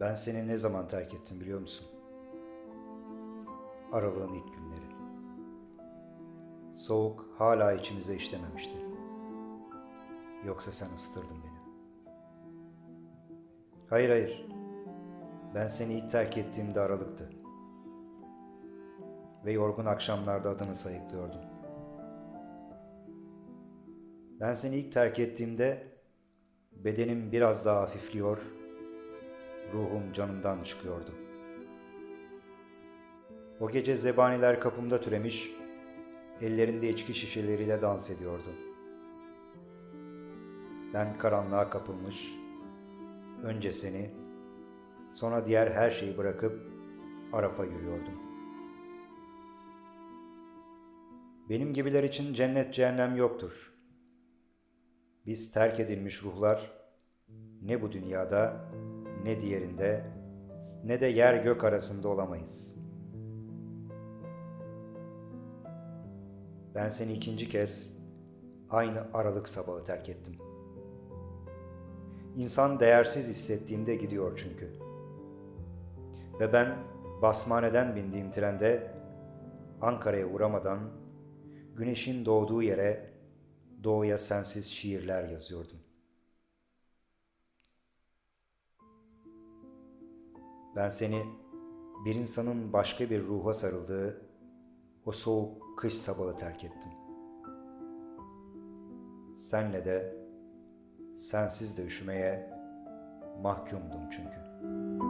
Ben seni ne zaman terk ettim biliyor musun? Aralığın ilk günleri. Soğuk hala içimize işlememişti. Yoksa sen ısıtırdın beni. Hayır hayır. Ben seni ilk terk ettiğimde aralıktı. Ve yorgun akşamlarda adını sayıklıyordum. Ben seni ilk terk ettiğimde bedenim biraz daha hafifliyor, ruhum canımdan çıkıyordu. O gece zebaniler kapımda türemiş, ellerinde içki şişeleriyle dans ediyordu. Ben karanlığa kapılmış, önce seni, sonra diğer her şeyi bırakıp Araf'a yürüyordum. Benim gibiler için cennet cehennem yoktur. Biz terk edilmiş ruhlar ne bu dünyada ne diğerinde ne de yer gök arasında olamayız. Ben seni ikinci kez aynı aralık sabahı terk ettim. İnsan değersiz hissettiğinde gidiyor çünkü. Ve ben Basmane'den bindiğim trende Ankara'ya uğramadan güneşin doğduğu yere doğuya sensiz şiirler yazıyordum. Ben seni bir insanın başka bir ruha sarıldığı o soğuk kış sabahı terk ettim. Senle de sensiz de üşümeye mahkumdum çünkü.